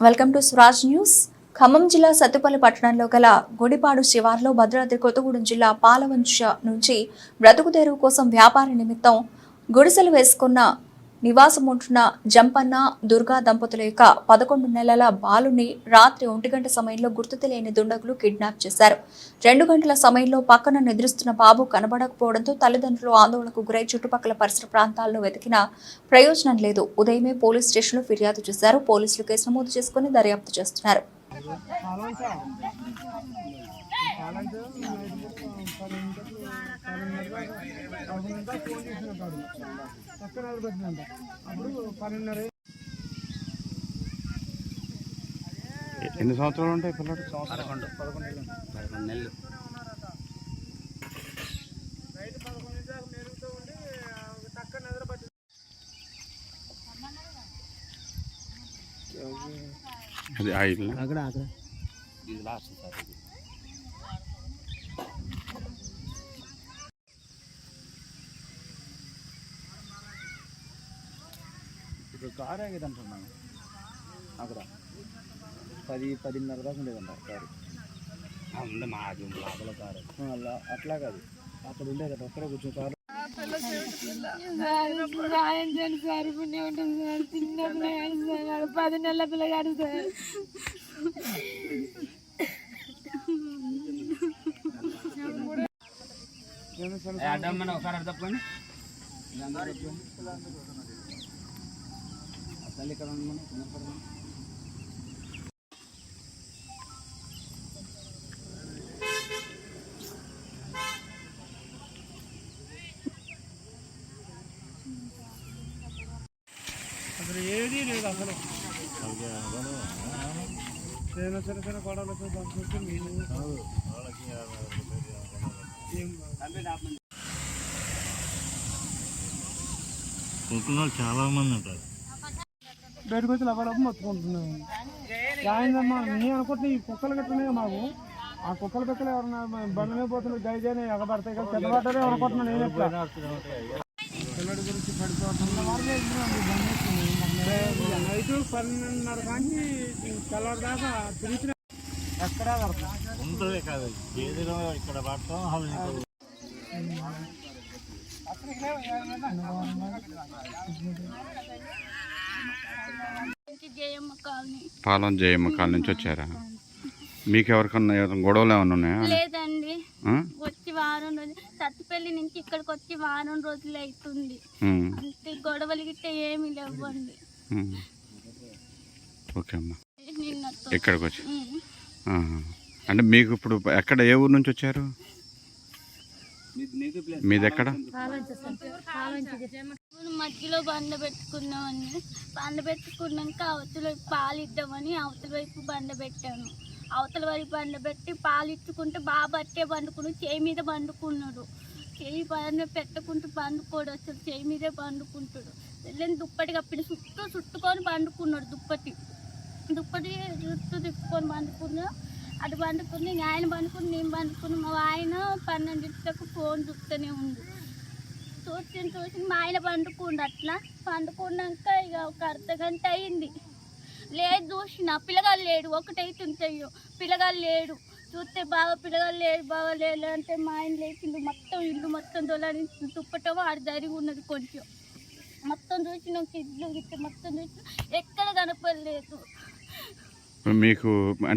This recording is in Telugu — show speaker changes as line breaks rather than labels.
Welcome to Swaraj news. Khammam జిల్లా సత్తుపల్లి పట్టణంలో గల గుడిపాడు శివార్లో భద్రాద్రి కొత్తగూడెం జిల్లా పాలవంచ నుంచి బ్రతుకు తెరువు కోసం వ్యాపార నిమిత్తం గుడిసెలు వేసుకున్న నివాసం ఉంటున్న జంపన్న దుర్గా దంపతుల యొక్క పదకొండు నెలల బాలుని రాత్రి ఒంటి గంట సమయంలో గుర్తు తెలియని దుండగులు కిడ్నాప్ చేశారు రెండు గంటల సమయంలో పక్కన నిద్రిస్తున్న బాబు కనబడకపోవడంతో తల్లిదండ్రులు ఆందోళనకు గురై చుట్టుపక్కల పరిసర ప్రాంతాలను వెతికినా ప్రయోజనం లేదు ఉదయమే పోలీస్ స్టేషన్లో ఫిర్యాదు చేశారు పోలీసులు కేసు నమోదు చేసుకుని దర్యాప్తు చేస్తున్నారు
ఎన్ని సంవత్సరాలు ఉంటాయి పిల్లడు
పదకొండు. పదకొండు నెలలు.
అది ఆ ఇల్లు?
అక్కడ అక్కడ. ఇది లాస్ట్ సార్ ఇది. ఇప్పుడు కారు ఆగేది అంటున్నాను అక్కడ. పది పదిన్నర దాకా ఉండేదంట కారు. ఉంది మా లోపల కారు. అలా అట్లా కాదు. అక్కడ ఉండేది అక్కడ కూర్చొని కారు.
సాయం చేయండి సార్ పుణ్యం ఉంటుంది సార్ చిన్న పిల్లగాడు సార్ పది నెలల పిల్లగాడు సార్.
అడ్డమ్మని ఒకసారి తప్పండి. తల్లి ఇక్కడ ఉండమని కనపడమని
అసలు ఏది లేదు అసలు. చిన్న చిన్న చిన్న గొడవలతో పంపిస్తే మీరు. ఏం
కుక్కలు చాలా మంది ఉంటారు
బయటకు వచ్చి లవ్వడప్పు మొత్తుకుంటున్నాను రాయిందమ్మా నేను అనుకుంటున్నా ఈ కుక్కలు కట్టున్నాయి మాకు ఆ కుక్కలు పెక్కలు ఎవరన్నా బండి మీద పోతున్నారు ఎగబడతాయి కదా చెత్తబడ్డారే అనుకుంటున్నాను నేను ఎట్లా? పిల్లడి గురించి నైట్ పన్నెండున్నర కానీ తెల్లవారు దాకా తిరిగిన ఎక్కడా
ఉంటుంది కాదు ఏదిలో ఇక్కడ పడతాం
కాలనీ
పాలెం జయమ్మ కాల నుంచి వచ్చారా? మీకు ఎవరికన్నా గొడవలు ఏమైనా ఉన్నాయా?
లేదండి? వచ్చి వారం రోజులు సత్తుపల్లి నుంచి ఇక్కడికి వచ్చి వారం రోజులు అవుతుంది అంతే గొడవలు గిట్ట ఏమీ లేవండి.
ఓకే అమ్మా. ఇక్కడికి వచ్చి. అంటే మీకు ఇప్పుడు ఎక్కడ ఏ ఊరు నుంచి వచ్చారు? మీది ఎక్కడ
మధ్యలో బండ పెట్టుకున్నామని బండ పెట్టుకున్నాక అవతల వైపు పాలు ఇద్దామని అవతల వైపు బండ పెట్టాను. అవతల వైపు బండ పెట్టి పాలు ఇచ్చుకుంటే బాగా బట్టే పండుకున్నాడు చేయి మీద పండుకున్నాడు. చేయి బండ పెట్టుకుంటూ పండుకోడు అసలు చేయి మీదే పండుకుంటాడు. వెళ్ళని దుప్పటి కప్పిన చుట్టూ చుట్టుకొని పండుకున్నాడు దుప్పటి. దుప్పటి చుట్టూ తిప్పుకొని పండుకున్నా అటు పండుకుని ఆయన పండుకుని నేను పండుకుని మా ఆయన పన్నెండింటికి ఫోన్ చూస్తూనే ఉంది చూసి చూసి మా ఆయన పండుకుండు అట్లా. పండుకున్నాక ఇక ఒక అర్ధ గంట అయింది. లేదు చూసిన పిల్లగాలు లేడు. ఒకటైతుంటాయో పిల్లగాలు లేడు. చూస్తే బాగా పిల్లగాలు లేడు బాగా లేడు అంటే మా ఆయన లేచిండు. మొత్తం ఇల్లు మొత్తం దొలని తుప్పటం ఆడ జరిగి ఉన్నది కొంచెం. మొత్తం చూసిన ఇల్లు మొత్తం చూసిన ఎక్కడ కనపడలేదు.
మీకు అంటే